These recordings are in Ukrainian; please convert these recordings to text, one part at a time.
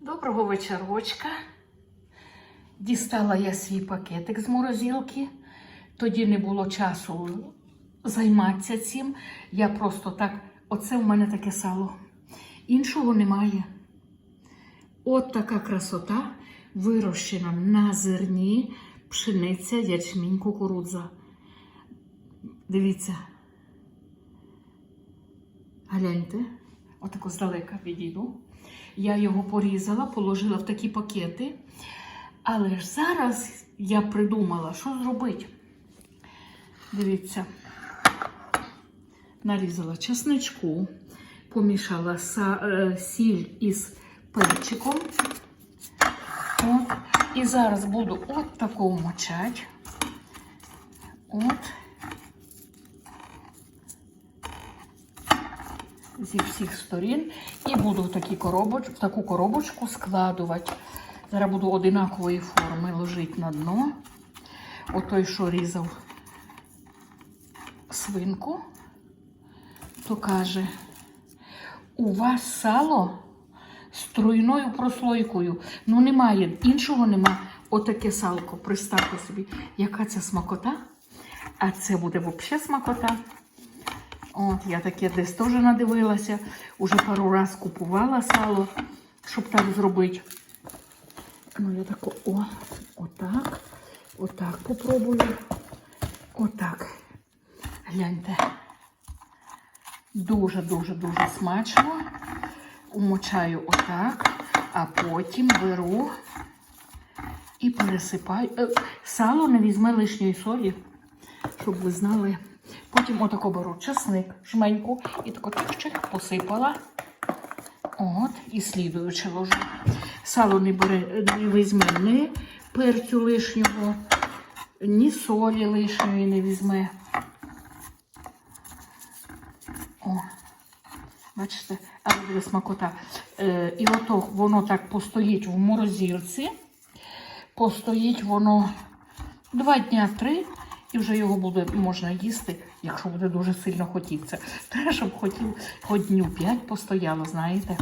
Доброго вечорочка. Дістала я свій пакетик з морозилки. Тоді не було часу займатися цим. Я просто так, оце в мене таке сало. Іншого немає. От така красота вирощена на зерні, пшениця, ячмінь, кукурудза. Дивіться. Гляньте, отако здалека відійду. Я його порізала, положила в такі пакети. Але ж зараз я придумала, що зробити. Дивіться, нарізала чесничку, помішала е, сіль із перчиком. От. І зараз буду от такого мочати. От. Зі всіх сторін і буду в, такі коробоч... в таку коробочку складувати. Зараз буду одинакової форми ложити на дно. Отой, що різав свинку, то каже, у вас сало з тройною прослойкою. Ну, немає, іншого нема. Отаке салко. Представте собі, яка це смакота. А це буде взагалі смакота. От, я таке десь теж надивилася. Уже пару раз купувала сало, щоб так зробити. Ну, я тако, о, отак, отак попробую. Отак. Гляньте. Дуже-дуже-дуже смачно. Умочаю отак, а потім беру і пересипаю. Е, Сало не візьме лишньої солі, щоб ви знали. Потім отако беру чесник, жменьку і тако чик посипала. От, і слідуючи ложу. Сало не бере, не візьме ні перцю лишнього, ні солі лишньої не візьме. О, бачите, але буде смакота. Е, і ото воно так постоїть в морозилці. Постоїть воно два дня три, і вже його буде можна їсти, якщо буде дуже сильно хотітися. Треба, щоб хотів хоч дню п'ять постояло, знаєте.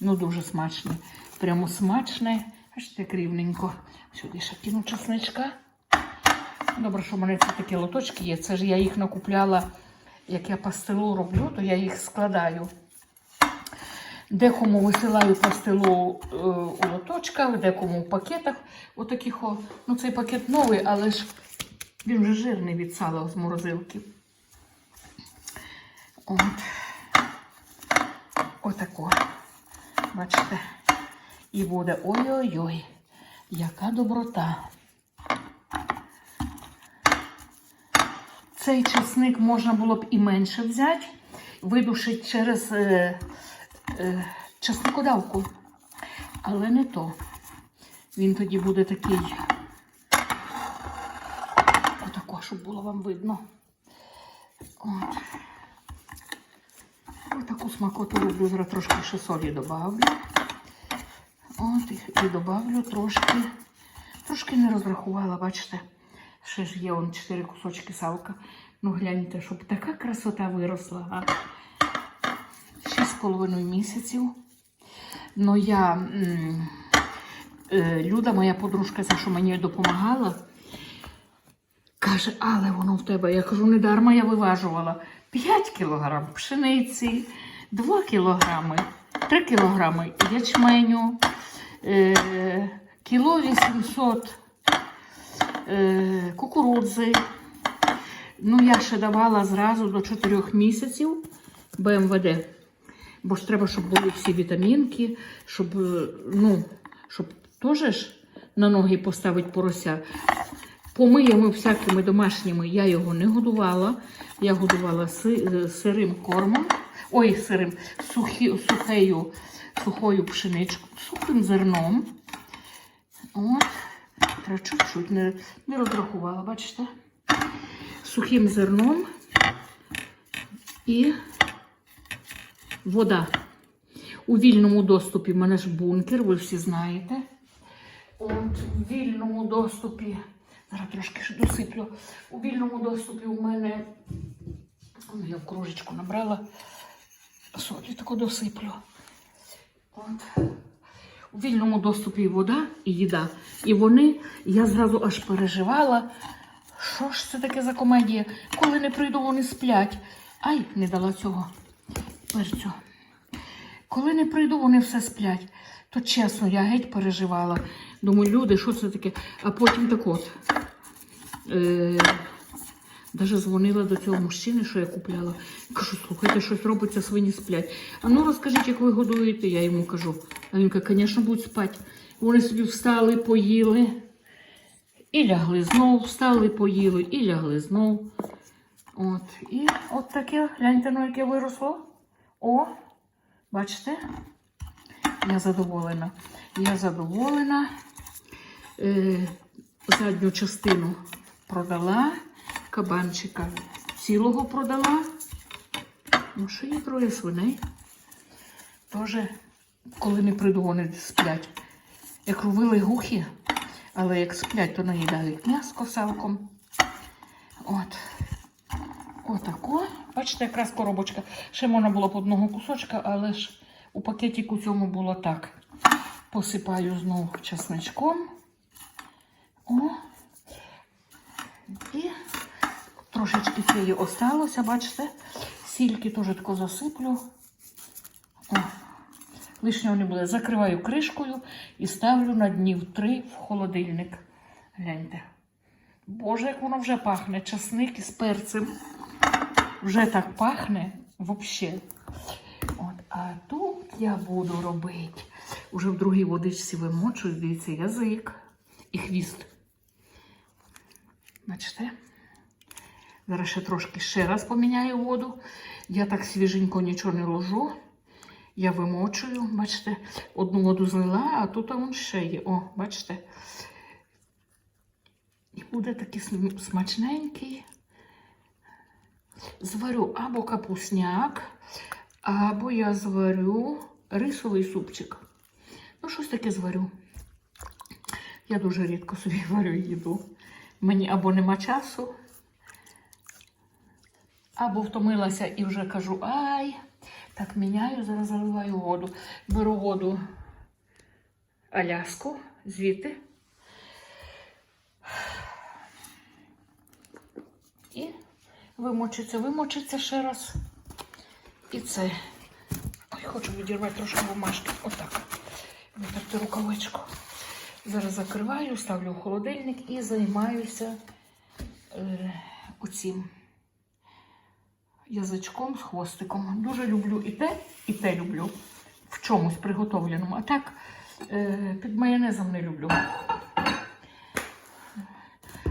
Ну, дуже смачне. Прямо смачне. Аж так рівненько. Сюди ще кину чесничка. Добре, що в мене це такі лоточки є. Це ж я їх накупляла, як я пастилу роблю, то я їх складаю. Декому висилаю пастилу е, у лоточках, декому в пакетах. Отаких, ну цей пакет новий, але ж він вже жирний від сала з морозилки. От. Отако. Бачите? І буде ой-ой-ой, яка доброта. Цей чесник можна було б і менше взяти, видушити через е, е, чесникодавку. Але не то. Він тоді буде такий. Щоб було вам видно. От. Отаку смакоту роблю, зараз трошки ще солі добавлю. От, і, добавлю трошки. Трошки не розрахувала, бачите. Ще ж є он 4 кусочки салка. Ну гляньте, щоб така красота виросла. А? 6,5 місяців. Ну я е, Люда, моя подружка, що мені допомагала, каже, але воно в тебе. Я кажу, не дарма я виважувала 5 кілограм пшениці, 2 кілограми, 3 кілограми ячменю, е, кіло 800 е, кукурудзи. Ну, я ще давала зразу до 4 місяців БМВД. Бо ж треба, щоб були всі вітамінки, щоб, е, ну, щоб теж на ноги поставити порося. Помиями всякими домашніми я його не годувала. Я годувала е, сирим кормом. Ой, сирим, сухі, сухею, сухою пшеничкою, сухим зерном. От. Треба чуть-чуть не, не розрахувала, бачите? Сухим зерном і вода. У вільному доступі в мене ж бункер, ви всі знаєте. От, у вільному доступі, зараз трошки ще досиплю. У вільному доступі у мене, ну, я в кружечку набрала, солі таку досиплю. От. у вільному доступі вода і їда. І вони, я зразу аж переживала. Що ж це таке за комедія? Коли не прийду, вони сплять. Ай, не дала цього перцю. Коли не прийду, вони все сплять. То чесно, я геть переживала. Думаю, люди, що це таке? А потім так от. Е, Даже дзвонила до цього мужчини, що я купляла. Кажу, слухайте, щось робиться, свині сплять. А ну розкажіть, як ви годуєте, я йому кажу. А він каже, звісно, будуть спати. Вони собі встали, поїли і лягли знов, встали, поїли і лягли знов. От. І от таке, гляньте, ну, яке виросло. О, бачите? Я задоволена. Я задоволена. Е, задню частину продала, кабанчика цілого продала. Ну, ще є троє свиней. Тоже, коли не прийду, вони сплять. Як ровили гухи, але як сплять, то наїдають м'яско салком. От. Отако. Бачите, якраз коробочка. Ще можна було б одного кусочка, але ж у пакетику цьому було так. Посипаю знову чесничком. О. І трошечки цієї осталося, бачите? Сільки теж тако засиплю. О. Лишнього не буде. Закриваю кришкою і ставлю на днів три в холодильник. Гляньте. Боже, як воно вже пахне. Часник із перцем. Вже так пахне взагалі. От, а тут я буду робити. Уже в другій водичці вимочую, дивіться, язик і хвіст. Бачите? Зараз ще трошки ще раз поміняю воду. Я так свіженько нічого не ложу. Я вимочую, бачите, одну воду злила, а тут вон ще є. О, бачите? І буде такий смачненький. Зварю або капусняк, або я зварю рисовий супчик. Ну, щось таке зварю. Я дуже рідко собі варю їду. Мені або нема часу, або втомилася і вже кажу, ай, так міняю, зараз заливаю воду. Беру воду Аляску звідти. І вимочиться, вимочиться ще раз. І це. Ой, хочу відірвати трошки бумажки. Отак. Витерти рукавичку. Зараз закриваю, ставлю в холодильник і займаюся е, оцим язичком з хвостиком. Дуже люблю і те, і те люблю. В чомусь приготовленому. А так е, під майонезом не люблю.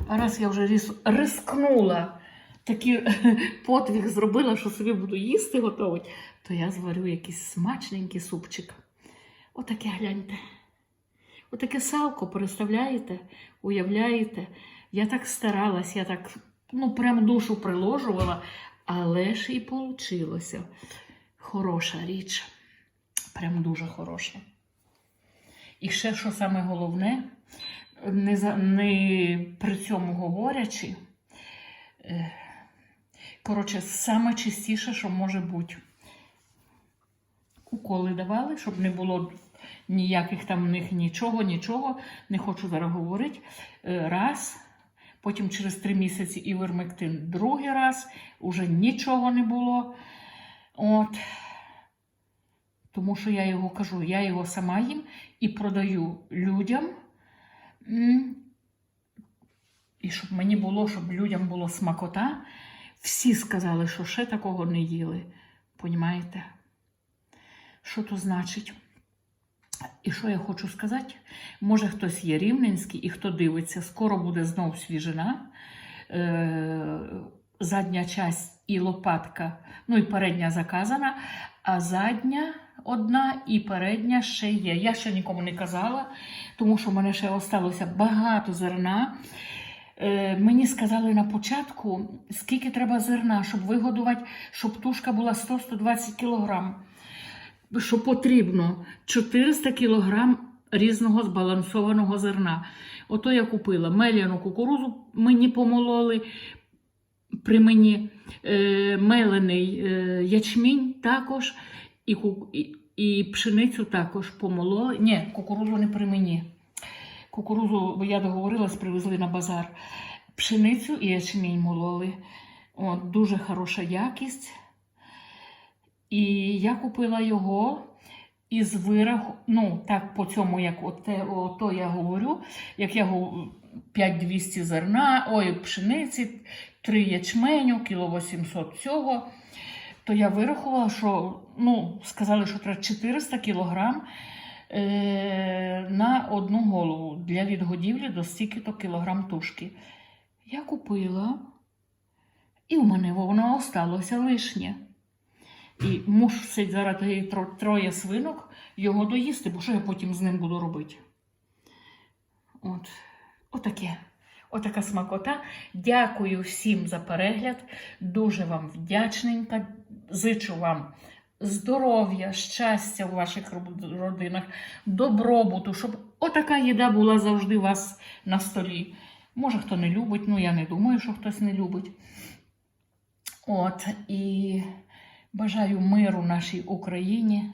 А раз я вже рис, рискнула, такий подвиг зробила, що собі буду їсти готувати, то я зварю якийсь смачненький супчик. Отаке гляньте. Отаке салко, представляєте, уявляєте? Я так старалась, я так ну, прям душу приложувала, але ж і получилося. Хороша річ. Прям дуже хороша. І ще, що саме головне, не, за, не при цьому говорячи, е, коротше, саме чистіше, що може бути. Уколи давали, щоб не було ніяких там в них нічого, нічого. Не хочу зараз говорити. Е, Раз. Потім через три місяці івермектин другий раз. Уже нічого не було. От. Тому що я його кажу, я його сама їм і продаю людям. І щоб мені було, щоб людям було смакота. Всі сказали, що ще такого не їли. Понімаєте? Що то значить? І що я хочу сказати? Може, хтось є рівненський і хто дивиться, скоро буде знов свіжина. Е, задня часть і лопатка, ну і передня заказана, а задня одна і передня ще є. Я ще нікому не казала, тому що в мене ще осталося багато зерна. Е, мені сказали на початку, скільки треба зерна, щоб вигодувати, щоб тушка була 100-120 кілограм що потрібно 400 кг різного збалансованого зерна. Ото я купила меляну кукурузу, мені помололи. При мені е, мелений е, ячмінь також, і, і І пшеницю також помололи. Ні, кукурудзу не при мені. Кукурудзу, бо я договорилась, привезли на базар. Пшеницю і ячмінь мололи. От, дуже хороша якість. І я купила його із вираху, ну, так по цьому, як оте, ото я говорю, як я говорю, 5200 зерна, ой, пшениці, 3 ячменю, кіло 800 цього. То я вирахувала, що ну, сказали, що треба 400 кілограм е, на одну голову для відгодівлі до стільки-то кілограм тушки. Я купила, і в мене воно осталося лишнє. І мусить зараз троє свинок його доїсти, бо що я потім з ним буду робити? От, отаке. Отака смакота. Дякую всім за перегляд. Дуже вам вдячненька. Зичу вам здоров'я, щастя у ваших родинах, добробуту, щоб отака їда була завжди у вас на столі. Може, хто не любить, ну я не думаю, що хтось не любить. От, і бажаю миру нашій Україні.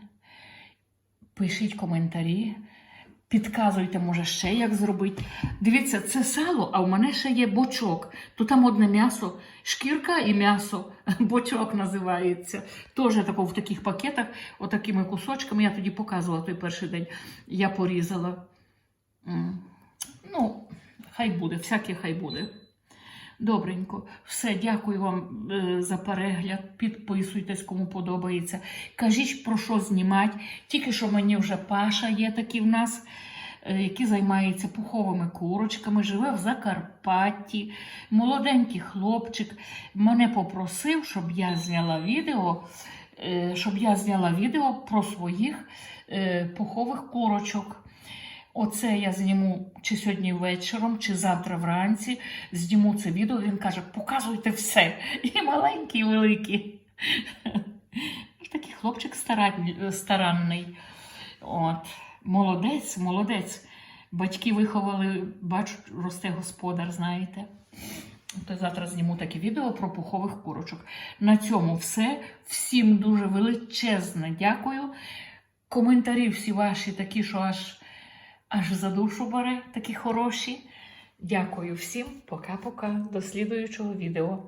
Пишіть коментарі, підказуйте, може, ще як зробити. Дивіться, це сало, а в мене ще є бочок. То там одне м'ясо, шкірка і м'ясо, бочок називається. Теж в таких пакетах, отакими кусочками. Я тоді показувала той перший день. Я порізала. Ну, хай буде, всяке хай буде. Добренько. Все, дякую вам е, за перегляд. Підписуйтесь, кому подобається. Кажіть, про що знімати. Тільки що мені вже Паша є такий в нас, е, який займається пуховими курочками, живе в Закарпатті. Молоденький хлопчик мене попросив, щоб я зняла відео, е, щоб я зняла відео про своїх пухових курочок. Оце я зніму чи сьогодні вечором, чи завтра вранці. Зніму це відео. Він каже: показуйте все. І маленькі, і великі. Такий хлопчик старанний. От. Молодець, молодець. Батьки виховали, бачу, росте господар, знаєте. То завтра зніму таке відео про пухових курочок. На цьому все. Всім дуже величезне дякую. Коментарі всі ваші такі, що аж аж за душу бере, такі хороші. Дякую всім. Пока-пока. До слідуючого відео.